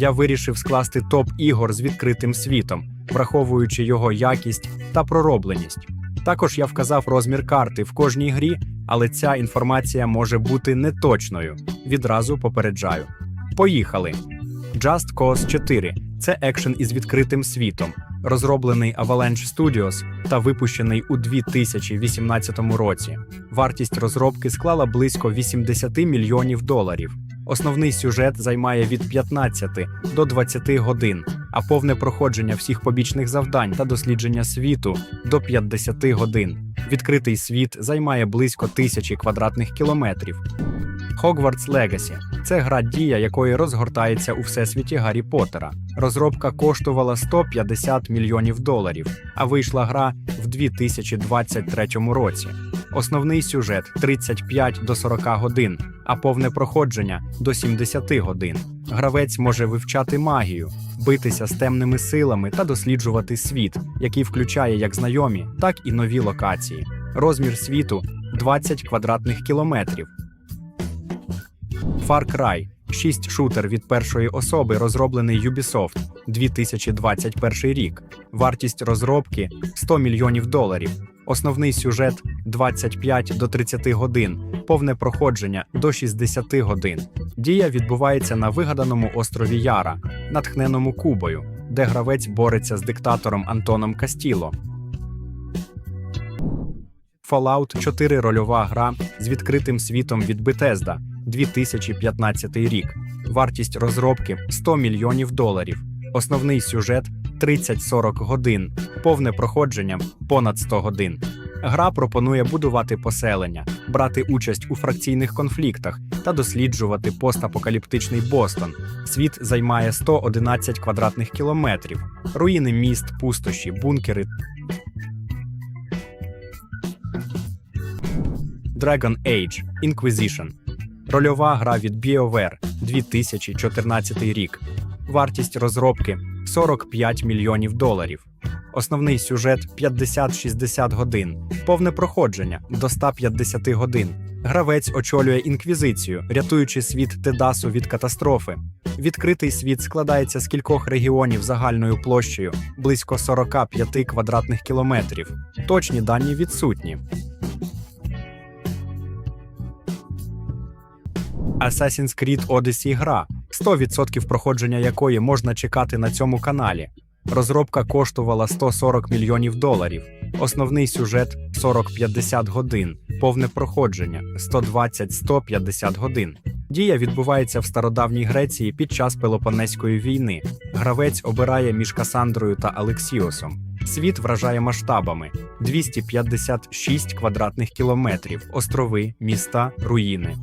я вирішив скласти топ ігор з відкритим світом, враховуючи його якість та проробленість. Також я вказав розмір карти в кожній грі, але ця інформація може бути неточною. Відразу попереджаю. Поїхали! Just Cause 4 це екшен із відкритим світом, розроблений Avalanche Studios та випущений у 2018 році. Вартість розробки склала близько 80 мільйонів доларів. Основний сюжет займає від 15 до 20 годин, а повне проходження всіх побічних завдань та дослідження світу до 50 годин. Відкритий світ займає близько тисячі квадратних кілометрів. Hogwarts Legacy – це гра дія, якої розгортається у всесвіті Гаррі Поттера. Розробка коштувала 150 мільйонів доларів, а вийшла гра в 2023 році. Основний сюжет 35 до 40 годин, а повне проходження до 70 годин. Гравець може вивчати магію, битися з темними силами та досліджувати світ, який включає як знайомі, так і нові локації. Розмір світу 20 квадратних кілометрів. Far Cry 6 шутер від першої особи, розроблений Ubisoft 2021 рік. Вартість розробки 100 мільйонів доларів. Основний сюжет 25 до 30 годин, повне проходження до 60 годин. Дія відбувається на вигаданому острові Яра, натхненому Кубою, де гравець бореться з диктатором Антоном Кастіло. Fallout 4 рольова гра з відкритим світом від Bethesda 2015 рік. Вартість розробки 100 мільйонів доларів. Основний сюжет 30-40 годин, повне проходження понад 100 годин. Гра пропонує будувати поселення, брати участь у фракційних конфліктах та досліджувати постапокаліптичний Бостон. Світ займає 111 квадратних кілометрів, руїни міст, пустощі, бункери Dragon Age Inquisition. Рольова гра від BioWare 2014 рік. Вартість розробки 45 мільйонів доларів. Основний сюжет 50-60 годин. Повне проходження до 150 годин. Гравець очолює інквізицію, рятуючи світ Тедасу від катастрофи. Відкритий світ складається з кількох регіонів загальною площею близько 45 квадратних кілометрів. Точні дані відсутні. Assassin's Creed Odyssey гра, 100% проходження якої можна чекати на цьому каналі. Розробка коштувала 140 мільйонів доларів. Основний сюжет 40-50 годин, повне проходження 120-150 годин. Дія відбувається в стародавній Греції під час Пелопонеської війни. Гравець обирає між Касандрою та Алексіосом. Світ вражає масштабами: 256 квадратних кілометрів, острови, міста, руїни.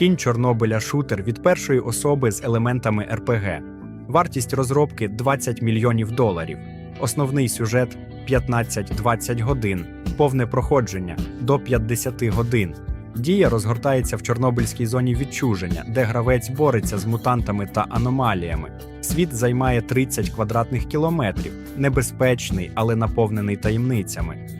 Тінь Чорнобиля шутер від першої особи з елементами РПГ. Вартість розробки 20 мільйонів доларів. Основний сюжет 15-20 годин, повне проходження до 50 годин. Дія розгортається в Чорнобильській зоні відчуження, де гравець бореться з мутантами та аномаліями. Світ займає 30 квадратних кілометрів, небезпечний, але наповнений таємницями.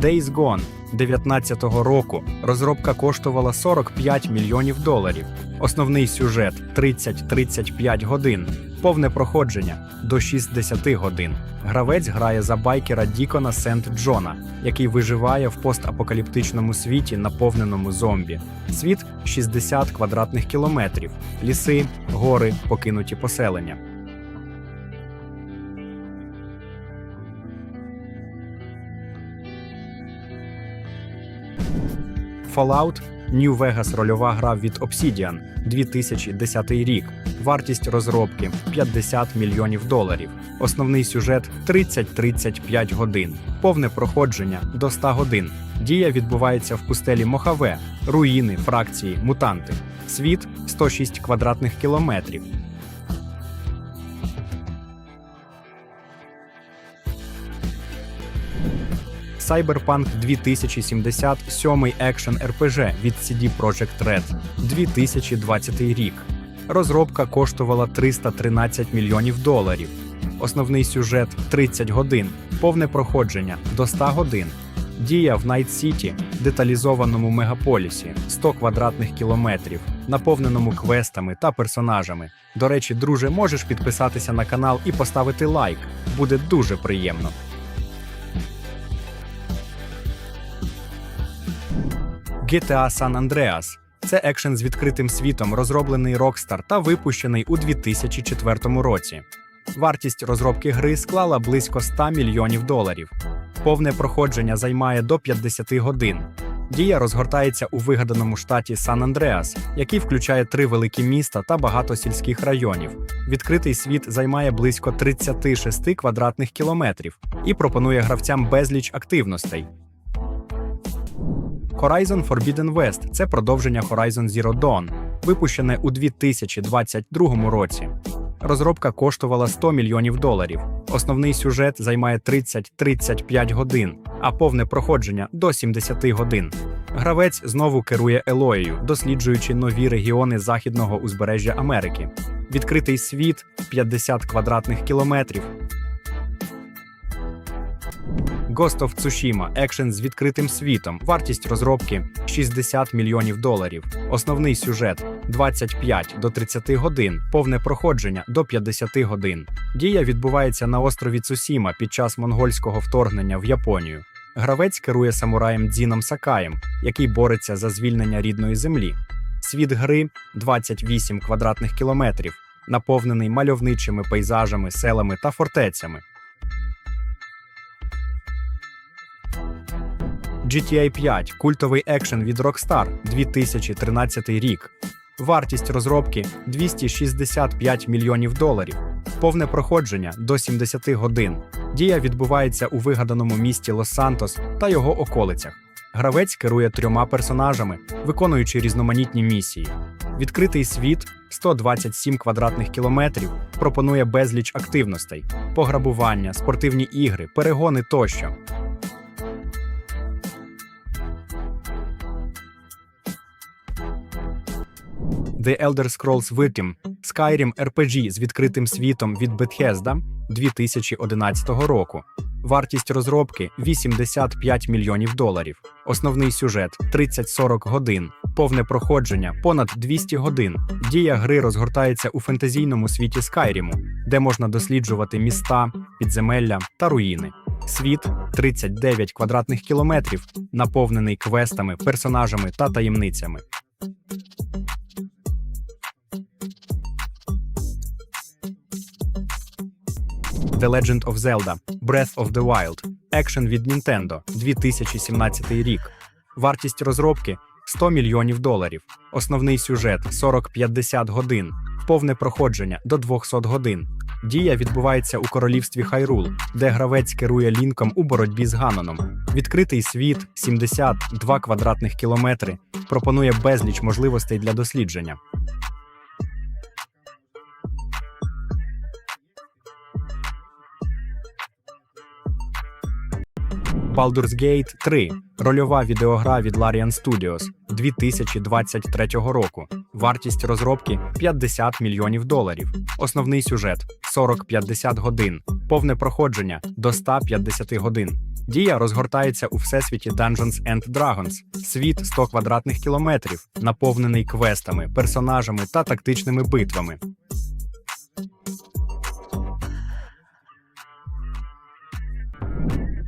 Days Gone 19-го року розробка коштувала 45 мільйонів доларів. Основний сюжет 30-35 годин, повне проходження до 60 годин. Гравець грає за байкера Дікона Сент Джона, який виживає в постапокаліптичному світі, наповненому зомбі. Світ 60 квадратних кілометрів, ліси, гори, покинуті поселення. Fallout New Vegas рольова гра від Obsidian 2010 рік. Вартість розробки 50 мільйонів доларів. Основний сюжет 30-35 годин. Повне проходження до 100 годин. Дія відбувається в пустелі Мохаве, руїни, фракції, мутанти. Світ 106 квадратних кілометрів. Cyberpunk 2077 екшен RPG від CD Projekt Red 2020 рік. Розробка коштувала 313 мільйонів доларів. Основний сюжет 30 годин, повне проходження до 100 годин. Дія в Найт Сіті, деталізованому мегаполісі, 100 квадратних кілометрів, наповненому квестами та персонажами. До речі, друже, можеш підписатися на канал і поставити лайк. Буде дуже приємно. GTA San Andreas – це екшен з відкритим світом, розроблений Rockstar та випущений у 2004 році. Вартість розробки гри склала близько 100 мільйонів доларів. Повне проходження займає до 50 годин. Дія розгортається у вигаданому штаті Сан-Андреас, який включає три великі міста та багато сільських районів. Відкритий світ займає близько 36 квадратних кілометрів і пропонує гравцям безліч активностей. Horizon Forbidden West це продовження Horizon Zero Dawn, випущене у 2022 році. Розробка коштувала 100 мільйонів доларів. Основний сюжет займає 30-35 годин, а повне проходження до 70 годин. Гравець знову керує Елоєю, досліджуючи нові регіони західного узбережжя Америки. Відкритий світ 50 квадратних кілометрів. Ghost of Tsushima – екшен з відкритим світом. Вартість розробки 60 мільйонів доларів. Основний сюжет 25 до 30 годин, повне проходження до 50 годин. Дія відбувається на острові Цусіма під час монгольського вторгнення в Японію. Гравець керує самураєм Дзіном Сакаєм, який бореться за звільнення рідної землі. Світ гри 28 квадратних кілометрів, наповнений мальовничими пейзажами, селами та фортецями. GTA 5 культовий екшен від Rockstar 2013 рік. Вартість розробки 265 мільйонів доларів. Повне проходження до 70 годин. Дія відбувається у вигаданому місті Лос-Сантос та його околицях. Гравець керує трьома персонажами, виконуючи різноманітні місії. Відкритий світ 127 квадратних кілометрів пропонує безліч активностей: пограбування, спортивні ігри, перегони тощо. The Elder Scrolls Within – Skyrim RPG з відкритим світом від Bethesda 2011 року. Вартість розробки 85 мільйонів доларів. Основний сюжет 30-40 годин. Повне проходження понад 200 годин. Дія гри розгортається у фентезійному світі Скайріму, де можна досліджувати міста, підземелля та руїни. Світ 39 квадратних кілометрів, наповнений квестами, персонажами та таємницями. The Legend of Zelda Breath of the Wild екшен від Nintendo 2017 рік. Вартість розробки 100 мільйонів доларів. Основний сюжет 40-50 годин. Повне проходження до 200 годин. Дія відбувається у королівстві Хайрул, де гравець керує лінком у боротьбі з Ганоном. Відкритий світ 72 квадратних кілометри пропонує безліч можливостей для дослідження. Baldur's Gate 3 рольова відеогра від Larian Studios 2023 року. Вартість розробки 50 мільйонів доларів. Основний сюжет 40-50 годин. Повне проходження до 150 годин. Дія розгортається у всесвіті Dungeons and Dragons. Світ 100 квадратних кілометрів, наповнений квестами, персонажами та тактичними битвами.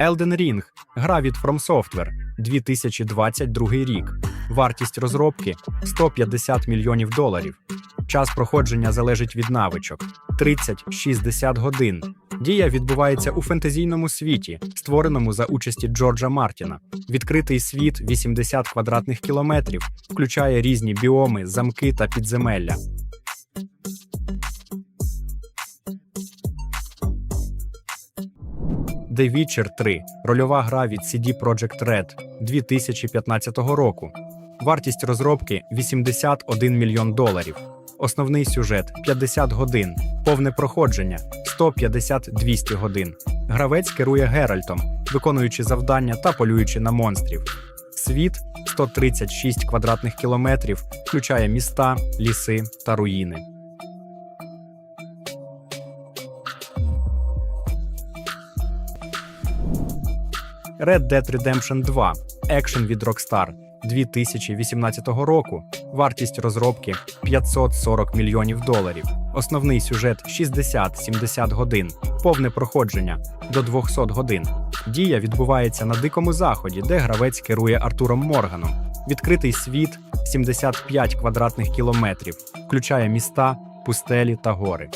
Elden Ring – гра від From Software 2022 рік. Вартість розробки 150 мільйонів доларів. Час проходження залежить від навичок 30-60 годин. Дія відбувається у фентезійному світі, створеному за участі Джорджа Мартіна. Відкритий світ 80 квадратних кілометрів, включає різні біоми, замки та підземелля. The Witcher 3 рольова гра від CD Projekt Red 2015 року. Вартість розробки 81 мільйон доларів. Основний сюжет 50 годин, повне проходження 150-200 годин. Гравець керує Геральтом, виконуючи завдання та полюючи на монстрів. Світ 136 квадратних кілометрів, включає міста, ліси та руїни. Red Dead Redemption 2 екшен від Rockstar 2018 року. Вартість розробки 540 мільйонів доларів. Основний сюжет 60-70 годин, повне проходження до 200 годин. Дія відбувається на дикому заході, де гравець керує Артуром Морганом. Відкритий світ 75 квадратних кілометрів, включає міста, пустелі та гори.